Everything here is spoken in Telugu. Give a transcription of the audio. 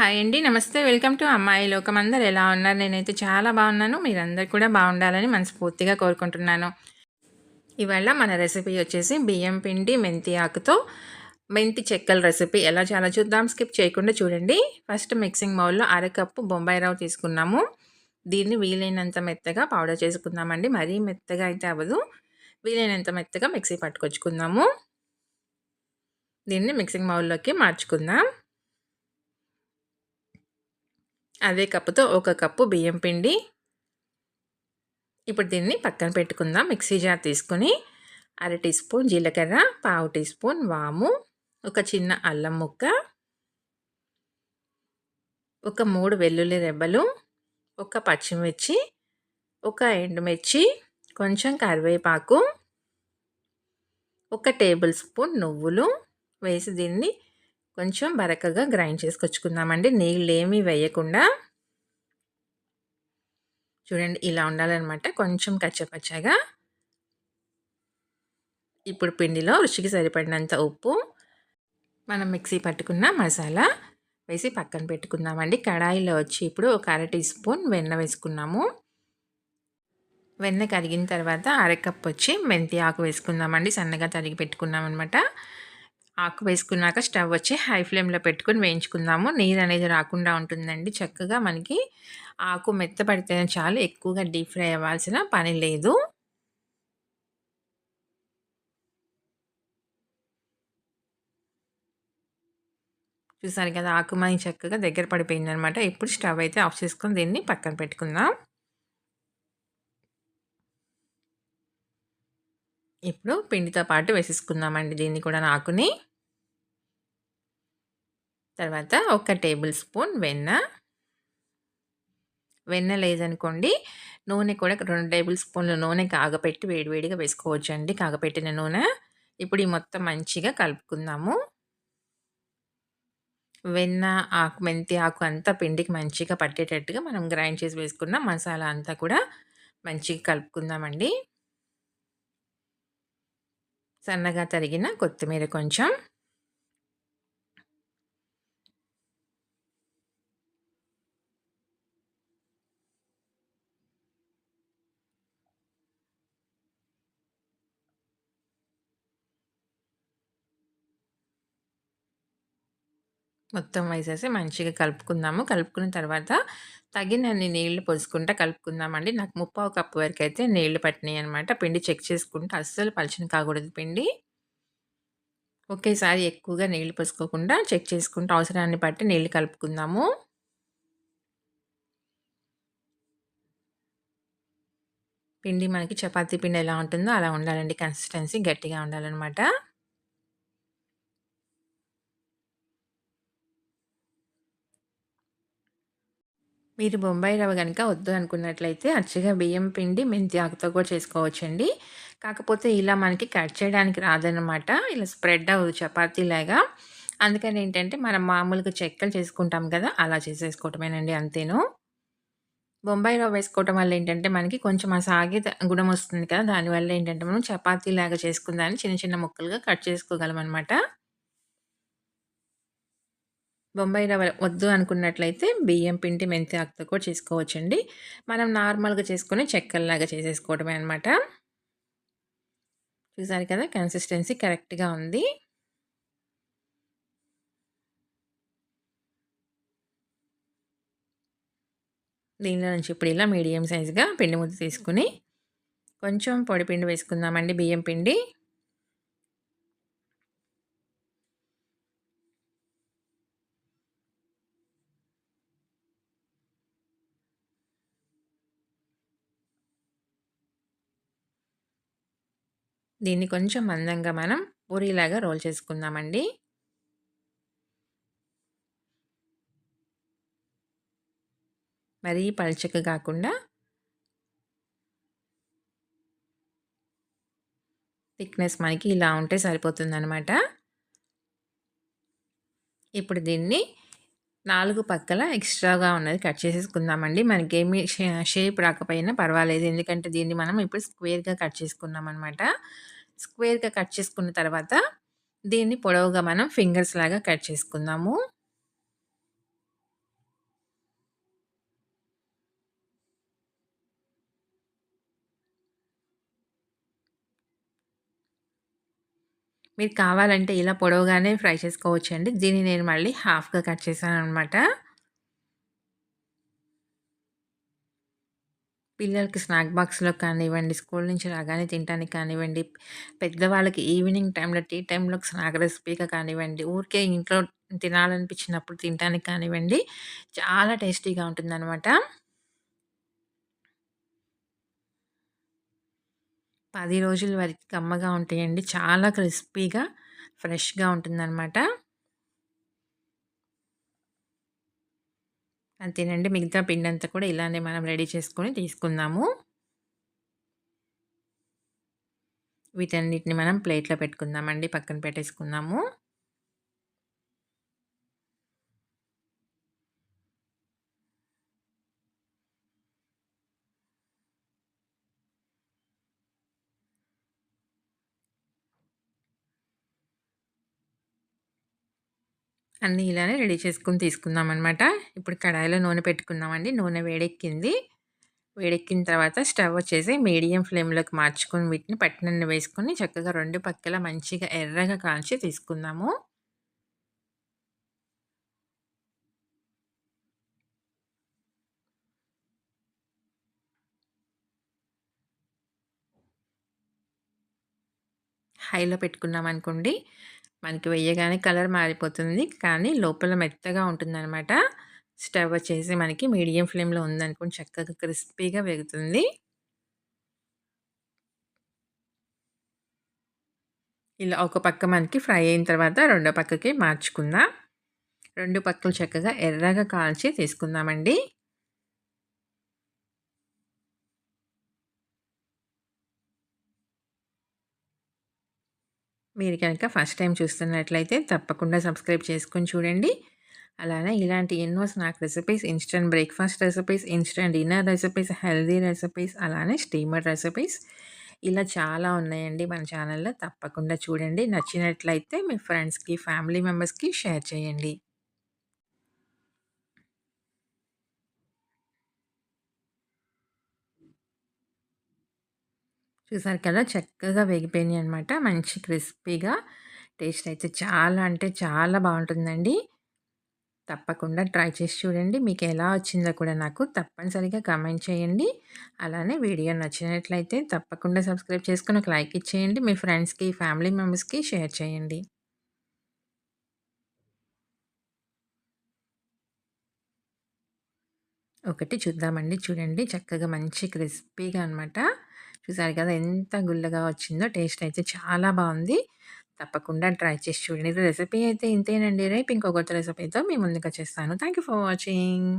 హాయ్ అండి. నమస్తే. వెల్కమ్ టు అమ్మాయి లోకం. అందరు ఎలా ఉన్నారు? నేనైతే చాలా బాగున్నాను. మీరందరు కూడా బాగుండాలని మనస్ఫూర్తిగా కోరుకుంటున్నాను. ఇవాళ మన రెసిపీ వచ్చేసి బియ్యం పిండి మెంతి ఆకుతో మెంతి చెక్కల రెసిపీ. ఎలా చాలా చూద్దాం. స్కిప్ చేయకుండా చూడండి. ఫస్ట్ మిక్సింగ్ బౌల్లో అరకప్పు బొంబాయి రవ్వ తీసుకున్నాము. దీన్ని వీలైనంత మెత్తగా పౌడర్ చేసుకుందామండి. మరీ మెత్తగా అయితే అవ్వదు. వీలైనంత మెత్తగా మిక్సీ పట్టుకొచ్చుకుందాము. దీన్ని మిక్సింగ్ బౌల్లోకి మార్చుకుందాం. అదే కప్పుతో ఒక కప్పు బియ్యం పిండి. ఇప్పుడు దీన్ని పక్కన పెట్టుకుందాం. మిక్సీ జార్ తీసుకొని అర టీ స్పూన్ జీలకర్ర పావు టీ స్పూన్ వాము ఒక చిన్న అల్లం ముక్క ఒక మూడు వెల్లుల్లి రెబ్బలు ఒక పచ్చిమిర్చి ఒక ఎండుమిర్చి కొంచెం కరివేపాకు ఒక టేబుల్ స్పూన్ నువ్వులు వేసి దీన్ని కొంచెం బరకగా గ్రైండ్ చేసుకొచ్చుకుందామండి. నీళ్ళు ఏమీ వేయకుండా. చూడండి ఇలా ఉండాలన్నమాట. కొంచెం కచ్చపచ్చగా. ఇప్పుడు పిండిలో రుచికి సరిపడినంత ఉప్పు. మనం మిక్సీ పట్టుకున్న మసాలా వేసి పక్కన పెట్టుకుందామండి. కడాయిలో వచ్చి ఇప్పుడు ఒక అర టీ స్పూన్ వెన్న వేసుకున్నాము. వెన్న కరిగిన తర్వాత అరకప్పు వచ్చి మెంతి ఆకు వేసుకుందామండి. సన్నగా తరిగి పెట్టుకున్నాం అనమాట ఆకు వేసుకున్నాక స్టవ్ వచ్చి హై ఫ్లేమ్లో పెట్టుకొని వేయించుకుందాము. నీరు అనేది రాకుండా ఉంటుందండి చక్కగా మనకి. ఆకు మెత్తపడితే చాలు ఎక్కువగా డీప్ ఫ్రై అవ్వాల్సిన పని లేదు. చూసారు కదా ఆకు మనకి చక్కగా దగ్గర పడిపోయిందనమాట. ఇప్పుడు స్టవ్ అయితే ఆఫ్ చేసుకొని దీన్ని పక్కన పెట్టుకుందాం. ఇప్పుడు పిండితో పాటు వేసేసుకుందామండి దీన్ని కూడా నాకుని. తర్వాత ఒక టేబుల్ స్పూన్ వెన్న. వెన్న లేదనుకోండి నూనె కూడా రెండు టేబుల్ స్పూన్లు నూనె కాగపెట్టి వేడివేడిగా వేసుకోవచ్చు అండి కాగపెట్టిన నూనె. ఇప్పుడు ఈ మొత్తం మంచిగా కలుపుకుందాము. వెన్న ఆకు మెంతి ఆకు అంతా పిండికి మంచిగా పట్టేటట్టుగా మనం గ్రైండ్ చేసి వేసుకున్న మసాలా అంతా కూడా మంచిగా కలుపుకుందామండి. సన్నగా తరిగిన కొత్తిమీర కొంచెం. మొత్తం వేసేసి మంచిగా కలుపుకుందాము. కలుపుకున్న తర్వాత తగినన్ని నీళ్ళు పోసుకుంటా కలుపుకుందామండి. నాకు ముప్పావు కప్పు వరకు అయితే నీళ్ళు పట్టినాయి అనమాట పిండి చెక్ చేసుకుంటే. అస్సలు పలుచని కాకూడదు పిండి. ఒకేసారి ఎక్కువగా నీళ్ళు పోసుకోకుండా చెక్ చేసుకుంటూ. అవసరాన్ని బట్టి నీళ్ళు కలుపుకుందాము. పిండి మనకి చపాతీ పిండి ఎలా ఉంటుందో అలా ఉండాలండి. కన్సిస్టెన్సీ గట్టిగా ఉండాలన్నమాట. మీరు బొంబాయి రవ్వ కనుక వద్దు అనుకున్నట్లయితే అచ్చిగా బియ్యం పిండి మెంతి ఆకుతో కూడా చేసుకోవచ్చండి. కాకపోతే ఇలా మనకి కట్ చేయడానికి రాదనమాట ఇలా స్ప్రెడ్ అవ్వదు చపాతీలాగా. అందుకని ఏంటంటే మనం మామూలుగా చెక్కలు చేసుకుంటాం కదా అలా చేసేసుకోవటమేనండి అంతేను. బొంబాయి రవ్వ వేసుకోవటం వల్ల ఏంటంటే మనకి కొంచెం ఆ సాగే గుణం వస్తుంది కదా దానివల్ల ఏంటంటే మనం చపాతీలాగా చేసుకుందాన్ని చిన్న చిన్న ముక్కలుగా కట్ చేసుకోగలం అనమాట బొంబాయి రవ్వ వద్దు అనుకున్నట్లయితే బియ్యం పిండి మెంతి ఆకుతో కూడా చేసుకోవచ్చండి. మనం నార్మల్గా చేసుకుని చెక్కల్లాగా చేసేసుకోవడమే అనమాట చూసారు కదా కన్సిస్టెన్సీ కరెక్ట్గా ఉంది. దీనిలో నుంచి ఇప్పుడు ఇలా మీడియం సైజుగా పిండి ముద్ద తీసుకుని కొంచెం పొడి పిండి వేసుకుందామండి బియ్యం పిండి. దీన్ని కొంచెం మందంగా మనం పూరీలాగా రోల్ చేసుకుందామండి. మరీ పల్చక కాకుండా థిక్నెస్ మనకి ఇలా ఉంటే సరిపోతుందనమాట ఇప్పుడు దీన్ని నాలుగు పక్కల ఎక్స్ట్రాగా ఉన్నది కట్ చేసేసుకుందామండి. మనకి షేప్ రాకపోయినా పర్వాలేదు. ఎందుకంటే దీన్ని మనం ఇప్పుడు స్క్వేర్గా కట్ చేసుకున్నాం అనమాట స్క్వేర్గా కట్ చేసుకున్న తర్వాత దీన్ని పొడవుగా మనం ఫింగర్స్ లాగా కట్ చేసుకుందాము. మీరు కావాలంటే ఇలా పొడవుగానే ఫ్రై చేసుకోవచ్చండి. దీన్ని నేను మళ్ళీ హాఫ్‌గా కట్ చేశాననమాట. పిల్లలకి స్నాక్ బాక్స్‌లో కానివ్వండి, స్కూల్ నుంచి రాగానే తినడానికి కానివ్వండి, పెద్దవాళ్ళకి ఈవినింగ్ టైంలో, టీ టైంలో స్నాక్ రెసిపీగా కానివ్వండి, ఊరికే ఇంట్లో తినాలనిపించినప్పుడు తినడానికి కానివ్వండి, చాలా టేస్టీగా ఉంటుందనమాట. పది రోజుల వరకు కమ్మగా ఉంటాయండి. చాలా క్రిస్పీగా, ఫ్రెష్‌గా ఉంటుందనమాట. అంతేనండి. మిగతా పిండి అంతా కూడా ఇలానే మనం రెడీ చేసుకొని తీసుకుందాము. వీటన్నిటిని మనం ప్లేట్‌లో పెట్టుకుందామండి. పక్కన పెట్టేసుకుందాము. అన్నీ ఇలానే రెడీ చేసుకొని తీసుకుందామనమాట. ఇప్పుడు కడాయిలో నూనె పెట్టుకుందామండి. నూనె వేడెక్కింది. వేడెక్కిన తర్వాత స్టవ్ వచ్చేసి మీడియం ఫ్లేమ్‌లోకి మార్చుకొని వీటిని పట్టినన్ను వేసుకొని చక్కగా రెండు పక్కల మంచిగా ఎర్రగా కాల్చి తీసుకుందాము. హైలో పెట్టుకున్నాం అనుకోండి మనకి వేయగానే కలర్ మారిపోతుంది. కానీ లోపల మెత్తగా ఉంటుందన్నమాట స్టవ్ వచ్చేసి మనకి మీడియం ఫ్లేమ్‌లో ఉందనుకోండి చక్కగా క్రిస్పీగా వేగుతుంది. ఇలా ఒక పక్క మనకి ఫ్రై అయిన తర్వాత రెండో పక్కకి మార్చుకుందాం. రెండు పక్కలు చక్కగా ఎర్రగా కాల్చి తీసుకుందామండి. మీరు కనుక ఫస్ట్ టైం చూస్తున్నట్లయితే తప్పకుండా సబ్స్క్రైబ్ చేసుకొని చూడండి. అలానే ఇలాంటి ఎన్నో snack recipes, instant breakfast recipes, instant dinner recipes, healthy recipes, అలానే స్టీమర్ రెసిపీస్ ఇలా చాలా ఉన్నాయండి మన ఛానల్‌లో. తప్పకుండా చూడండి. నచ్చినట్లయితే మీ ఫ్రెండ్స్‌కి, ఫ్యామిలీ మెంబర్స్‌కి షేర్ చేయండి. చూసారు కదా! చక్కగా వేగిపోయినాయి అనమాట. మంచి క్రిస్పీగా టేస్ట్ అయితే చాలా అంటే చాలా బాగుంటుందండి తప్పకుండా ట్రై చేసి చూడండి. మీకు ఎలా వచ్చిందో కూడా నాకు తప్పనిసరిగా కామెంట్ చేయండి. అలానే వీడియో నచ్చినట్లయితే తప్పకుండా సబ్స్క్రైబ్ చేసుకొని ఒక లైక్ ఇచ్చేయండి. మీ ఫ్రెండ్స్‌కి, ఫ్యామిలీ మెంబర్స్‌కి షేర్ చేయండి. ఒకటి చూద్దామండి. చూడండి చక్కగా మంచి క్రిస్పీగా అనమాట. చూసారు కదా! ఎంత గుల్లగా వచ్చిందో టేస్ట్ అయితే చాలా బాగుంది తప్పకుండా ట్రై చేసి చూడండి. రెసిపీ అయితే ఇంతేనండి. రేపు ఇంకొక రెసిపీతో మీ ముందుకొచ్చేస్తాను. Thank you for watching.